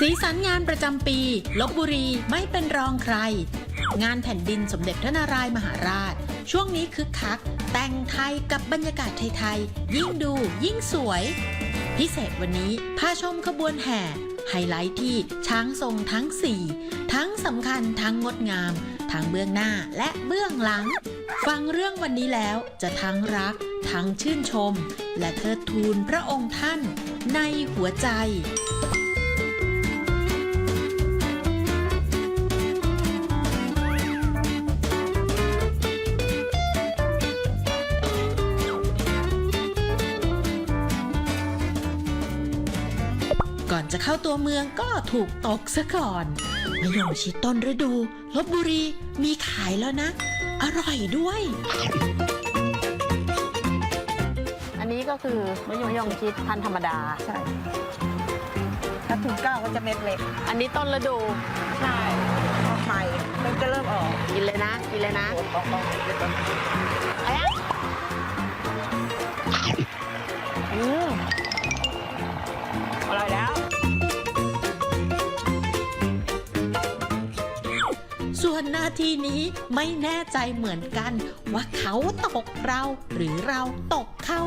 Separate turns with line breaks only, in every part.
สีสันงานประจำปีลบบุรีไม่เป็นรองใคร งานแผ่นดินสมเด็จพระนารายมหาราช ช่วงนี้คึกคัก แต่งไทยกับบรรยากาศไทยๆ ยิ่งดูยิ่งสวย พิเศษวันนี้พาชมขบวนแห่ ไฮไลท์ที่ช้างทรงทั้ง 4 ทั้งสำคัญทั้งงดงาม ทั้งเบื้องหน้าและเบื้องหลัง ฟังเรื่องวันนี้แล้วจะทั้งรัก ทั้งชื่นชม และเทิดทูนพระองค์ท่านในหัวใจ จะเข้าตัวเมืองก็ถูกตกซะก่อนมะยงชิดต้นฤดูลบบุรีมีขายแล้วนะ อร่อยด้วย
อันนี้ก็คือมะยงยงชิดพันธุ์ธรรมดา
ใช่ ถ้าถุงเก้าก็จะเม็ดเล็ก
อันนี้ต้นฤดู
ใช่พอไข่มันจะเริ่มออก
กินเลยนะ กินเลยนะ
ต้องต้อง
อะไรอะอืมอร่อยแล้ว
วนนาทีนี้ไม่แน่ใจเหมือนกัน ว่าเขาตกเราหรือเราตกเขา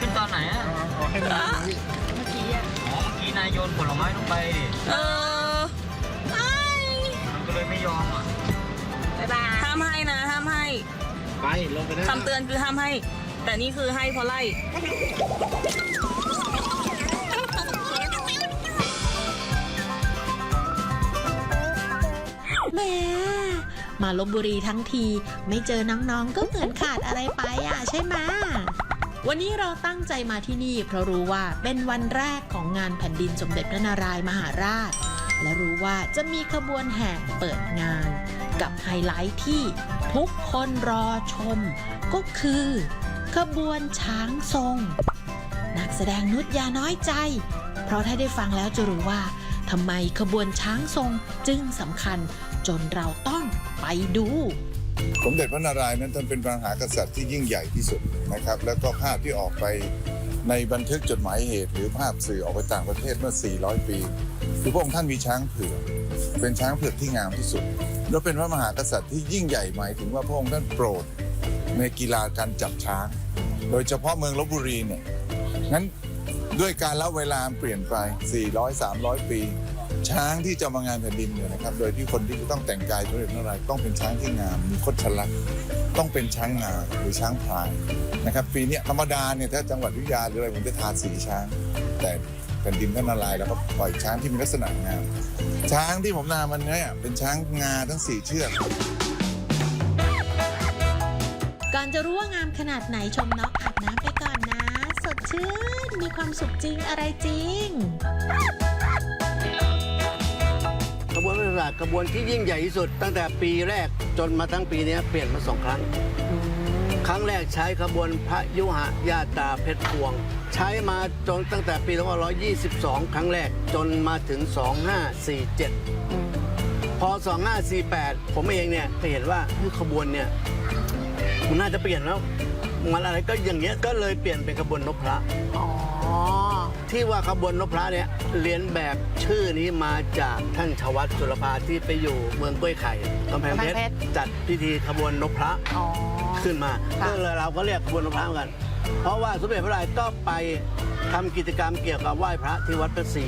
ขึ้นตอนไหนอะ
เมื่อกี้อะ
อ๋อเมื่อกี้นายโยนผลไม้ลงไปดิ
เออ
มันก็เลยไม่ยอมอะ
บ๊ายบาย
ห้ามให้นะห้ามให้
ไปลงไปได้
คำเตือนคือห้ามให้ แต่นี่คือให้เพราะไล่
แหม่มาลบบุรีทั้งที ไม่เจอน้องๆ ก็เหมือนขาดอะไรไปอะใช่ไหมวันนี้เราตั้งใจมาที่นี่ เพราะรู้ว่าเป็นวันแรกของงานแผ่นดินสมเด็จพระนารายมหาราช และรู้ว่าจะมีขบวนแห่เปิดงาน กับไฮไลท์ที่ทุกคนรอชม ก็คือ ขบวนช้างทรง นักแสดงนุชยาน้อยใจ เพราะถ้าได้ฟังแล้วจะรู้ว่าทำไมขบวนช้างทรงจึงสำคัญจนเราต้องไปดู
สมเด็จพระนารายณ์นั้นท่านเป็นพระมหากษัตริย์ที่ยิ่งใหญ่ที่สุดนะครับ แล้วก็ภาพที่ออกไปในบันทึกจดหมายเหตุ หรือภาพสื่อออกไปต่างประเทศเมื่อ 400 ปี คือพระองค์ท่านมีช้างเผือก เป็นช้างเผือกที่งามที่สุด แล้วเป็นพระมหากษัตริย์ที่ยิ่งใหญ่หมายถึงว่าพระองค์ท่านโปรด ในกีฬาการจับช้าง โดยเฉพาะเมืองลบบุรีเนี่ยงั้นด้วยการละเวลาเปลี่ยนไป 400 300 ปี ช้างที่จะมางานแผ่นดินเนี่ยนะครับ โดยที่คนที่ต้องแต่งกายสมเด็จพระนารายต้องเป็นช้างที่งาม มีคดชลักษณ์ต้องเป็นช้างงาหรือช้างพลายนะครับ ปีนี้ธรรมดาเนี่ยถ้าจังหวัดวิทยาหรืออะไรผมจะทาสีช้าง แต่แผ่นดินพระนารายณ์แล้วก็ปล่อยช้างที่มีลักษณะงาม ช้างที่ผมนามันเนี่ยเป็นช้างงาทั้งสี่เชือก
จะรู้ว่างามขนาดไหนชมน้องอาบน้ำไปก่อนนะ สดชื่น มีความสุขจริงอะไรจริง
ขบวนพระราชกระบวนที่ยิ่งใหญ่ที่สุด ตั้งแต่ปีแรกจนมาทั้งปีนี้เปลี่ยนมาสองครั้ง ครั้งแรกใช้ขบวนพระยุหญาตราเพชรพวง ใช้มาจนตั้งแต่ปี2522 ครั้งแรกจนมาถึง 2547 พอ 2548 ผมเองเนี่ยก็เห็นว่าเฮ้ยขบวนเนี่ย มันน่าจะเปลี่ยนแล้ว มันอะไรก็อย่างเงี้ยก็เลยเปลี่ยนเป็นขบวนนพพระ
อ๋อ
ที่ว่าขบวนนพพระเนี่ยเรียนแบบชื่อนี้มาจากท่านชวัตสุรภาที่ไปอยู่เมืองกล้วยไข่กำแพงเพ
กำแพงเพ
ช
ช
ร
ร
จัดพิธีขบวนนพพระ
อ๋อ
ขึ้นมา
ค่ะ
ก็เลยเราก็เรียกขบวนนพพระเหมือนกัน เพราะว่าสมเด็จพระราชก็ไปทำกิจกรรมเกี่ยวกับไหว้พระที่วัดพระศรี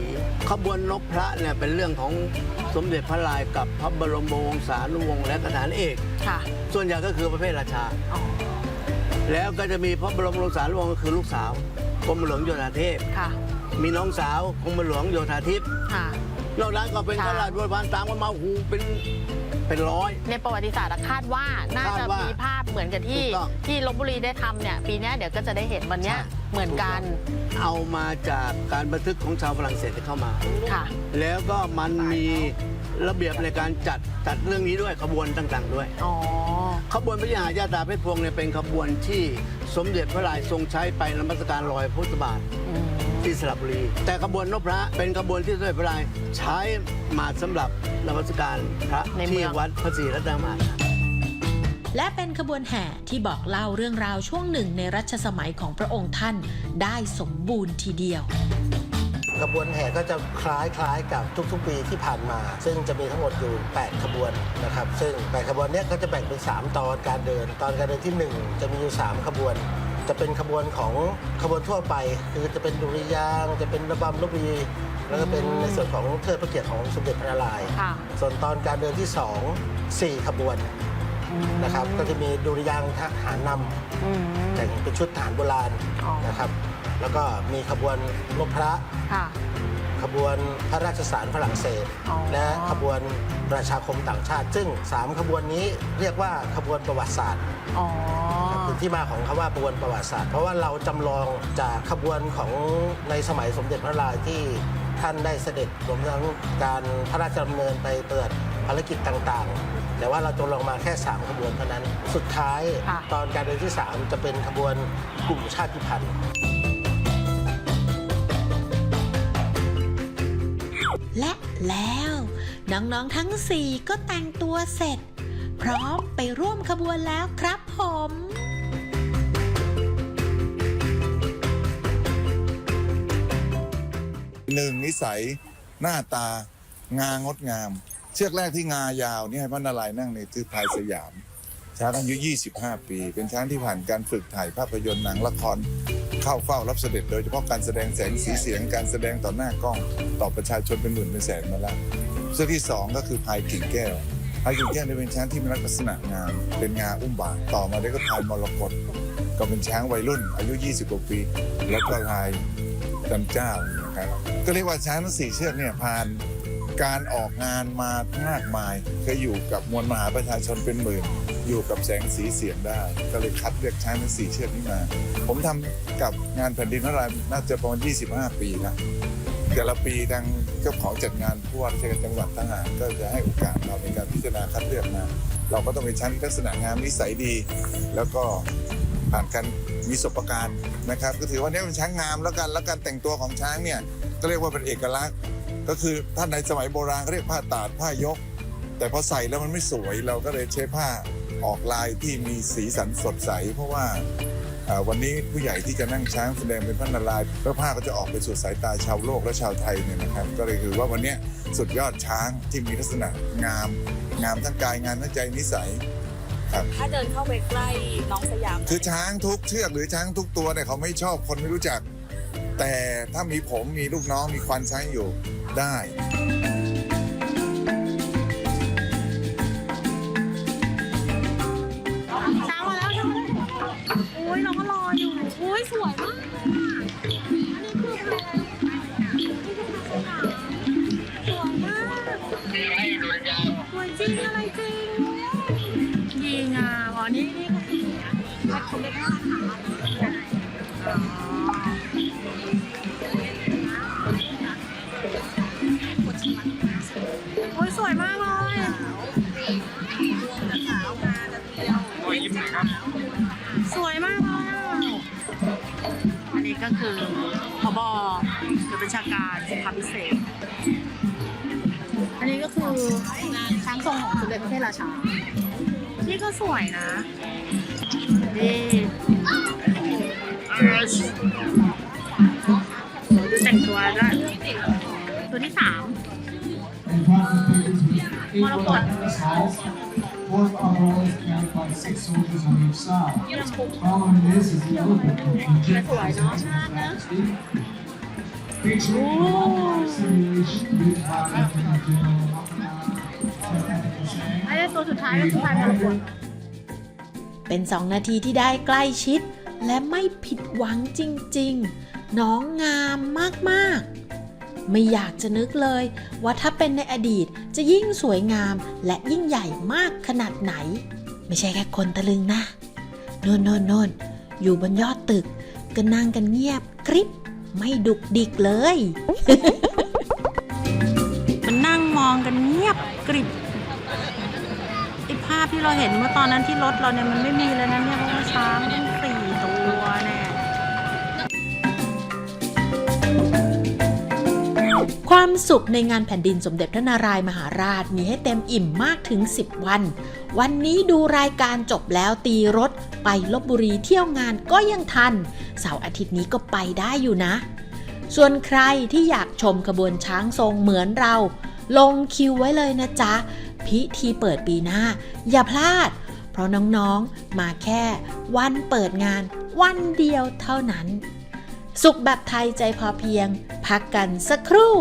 ขบวนนพพระเนี่ยเป็นเรื่องของสมเด็จพระราชกับพระบรมวงศานุวงศ์และกฐานเอก
ค่ะ
ส่วนใหญ่ก็คือประเภทราชา
อ๋อ
แล้วก็จะมีพระบรมวงศานุวงศ์ก็คือลูกสาวกรมหลวงโยธาเทพ
ค่ะ
มีน้องสาวกรมหลวงโยธาทิพย์
ค่ะ
นอกนั้นก็เป็น
ค่ะ
ข้าราชบริพารตามกันมาหูเป็นเป็นร้อย
ในประวัติศาสตร์อะคาดว่าน่า
คา
จะ
ดว่ามี
มีภาพเหมือนกับที่
ถูกต้อง
ที่ลบบุรีได้ทำเนี่ยปีเนี้ยเดี๋ยวก็จะได้เห็นวันเนี้ย
ใช่
เหมือนกัน
เอามาจากการบันทึกของชาวฝรั่งเศสที่เข้ามา
ค่ะ
แล้วก็มันมีระเบียบในการจัดจัดเรื่องนี้ด้วยขบวนต่างๆด้วย
อ๋อ
ขบวนพระยาญาตราเพชรพวงเนี่ยเป็นขบวนที่สมเด็จพระราชทรงใช้ไปนมัสการลอยพุทธบาท
อืม
ที่สระบุรี แต่ขบวนนพพระเป็นขบวนที่สมเด็จพระราชใช้มาสำหรับนมัสการพระ
ในเมื
ที่
อง
วัดพระศรีรัตนมาศ
และเป็นขบวนแห่ที่บอกเล่าเรื่องราวช่วงหนึ่งในรัชสมัยของพระองค์ท่านได้สมบูรณ์ทีเดียว
ขบวนแห่ก็จะคล้ายคล้ายๆกับทุกๆ ปีที่ผ่านมา ซึ่งจะมีทั้งหมดอยู่ 8 ขบวนนะครับ ซึ่ง 8 ขบวนเนี้ยก็จะแบ่งเป็น 3 ตอนการเดิน ตอนการเดินที่ 1 จะมีอยู่ 3 ขบวน จะเป็นขบวนของขบวนทั่วไป คือจะเป็นดุริยางค์จะเป็นระบำลบบีแล้วก็เป็นในส่วนของเทิดพระเกียรติของสมเด็จพระนารายณ์
ค่ะ
ส่วนตอนการเดินที่2 4ขบวนนะครับ ก็จะมีดุริยางค์ทหารนำ
อืม
แต่งเป็นชุดทหารโบราณ
อ๋อ
นะครับ แล้วก็มีขบวนลบพระ
ค่ะ
ขบวนพระราชสารฝรั่งเศส
อ๋อ
และขบวนประชาคมต่างชาติ ซึ่ง 3 ขบวนนี้เรียกว่าขบวนประวัติศาสตร์
อ๋อ
ครับเป็นที่มาของคำว่าขบวนประวัติศาสตร์ เพราะว่าเราจำลองจากขบวนของในสมัยสมเด็จพระนารายณ์ที่ท่านได้เสด็จรวมทั้งการพระราชดำเนินไปเปิดภารกิจต่างๆ แต่ว่าเราจำลองมาแค่ 3 ขบวนเท่านั้น สุดท้าย
ค่ะ
ตอนการเดินที่ 3 จะเป็นขบวนกลุ่มชาติพันธุ์
และแล้ว น้องๆทั้งสี่ก็แต่งตัวเสร็จ พร้อมไปร่วมขบวนแล้วครับผม
หนึ่งนิสัยหน้าตางางดงาม เชือกแรกที่งายาวนี่ให้พระนารายณ์นั่งในคือพายสยาม ช้างอายุ 25 ปี เป็นช้างที่ผ่านการฝึกถ่ายภาพยนตร์หนังละคร เข้าเฝ้ารับเสด็จโดยเฉพาะการแสดงแสงสีเสียงการแสดงต่อหน้ากล้องต่อประชาชนเป็นหมื่นเป็นแสนมาแล้วเชือกที่สองก็คือพลายกิ่งแก้วพลายกิ่งแก้วเนี่ยเป็นช้างที่มีลักษณะงามเป็นงาอุ้มบาทต่อมาได้ก็พลายมรกตก็เป็นช้างวัยรุ่น อายุ 20 กว่าปี แล้วก็พลายจันเจ้านะครับก็เรียกว่าช้างทั้งสี่เชือกเนี่ยผ่านการออกงานมามากมายเคยอยู่กับมวลมหาประชาชนเป็นหมื่น อยู่กับแสงสีเสียงได้ ก็เลยคัดเลือกใช้างทั้งสี่เชือกนี้มา ผมทำกับงานแผ่นดินพระรายน่าจะประมาณ 25 ปีนะแต่ละปีทางเจ้าของจัดงานผู้ว่าราชการจังหวัดทหารก็จะให้โอกาสเราในการพิจารณาคัดเลือกมา เราก็ต้องเป็นช้างทักษณะงามนิสัยดี แล้วก็ผ่านการมีประสบการณ์นะครับ ก็ถือว่านี่เป็นช้างงามแล้วกันแล้วการแต่งตัวของช้างเนี่ยก็เรียกว่าเป็นเอกลักษณ์ ก็คือถ้านในสมัยโบราณเขาเรียกผ้าตาดผ้ายก แต่พอใส่แล้วมันไม่สวยเราก็เลยใช้ผ้า ออกลายที่มีสีสันสดใส เพราะว่าเอ่อวันนี้ผู้ใหญ่ที่จะนั่งช้างแสดงเป็นพระนารายณ์แล้วผ้าก็จะออกไปสู่สายตาชาวโลกและชาวไทยเนี่ยนะครับ ก็เลยคือว่าวันเนี้ยสุดยอดช้างที่มีลักษณะงาม งามทั้งกายงามทั้งใจนิสัยครับ
ถ้าเดินเข้าไปใกล้น้องสยาม
คือช้างทุกเชือกหรือช้างทุกตัวเนี่ยเขาไม่ชอบคนไม่รู้จัก แต่ถ้ามีผมมีลูกน้องมีควันช้างอยู่ได้
ออยู่โอ้ยสวยมากอันนี้คืออะไรนี่คือศาสวยมากสวยจริงอะไรจริงยิงอะอ๋อนี่นี่ก็คือวัดสมเด็จพระราชาโอ้ยสวยมากเลย คือพบหรือบัญชาการสุภาพพิเศษ อันนี้ก็คือช้างทรงของสมเด็จพระเทพราชา นี่ก็สวยนะนี่ดูแต่งตัวด้วยตัวที่สาม
Eight were left in this house. Four otherwise carried by six soldiers on each side. Following this is the elephant, which is jet bicycles and majesty. Featuring a live simulation used by Lieutenant General Technical Chang.
ไอ้ตัวสุดท้ายก็คือพายมรกต
เป็นสองนาทีที่ได้ใกล้ชิด และไม่ผิดหวังจริง ๆ น้องงามมาก ๆ ไม่อยากจะนึกเลย ว่าถ้าเป็นในอดีตจะยิ่งสวยงามและยิ่งใหญ่มากขนาดไหน ไม่ใช่แค่คนตะลึงนะโน่นโน่นโน่นอยู่บนยอดตึกก็นั่งกันเงียบกริบไม่ดุกดิกเลย
มันนั่งมองกันเงียบกริบไอภาพที่เราเห็นเมื่อตอนนั้นที่รถเราเนี่ยมันไม่มีแล้วนะเนี่ยเพราะว่าช้างต้องสี่ตัวแน่
ความสุขในงานแผ่นดินสมเด็จพระนารายมหาราชมีให้เต็มอิ่มมากถึง 10 วัน วันนี้ดูรายการจบแล้วตีรถไปลบบุรีเที่ยวงานก็ยังทัน เสาร์อาทิตย์นี้ก็ไปได้อยู่นะ ส่วนใครที่อยากชมขบวนช้างทรงเหมือนเรา ลงคิวไว้เลยนะจ๊ะ พิธีเปิดปีหน้า อย่าพลาด เพราะน้องๆมาแค่วันเปิดงานวันเดียวเท่านั้น สุขแบบไทยใจพอเพียง พักกันสักครู่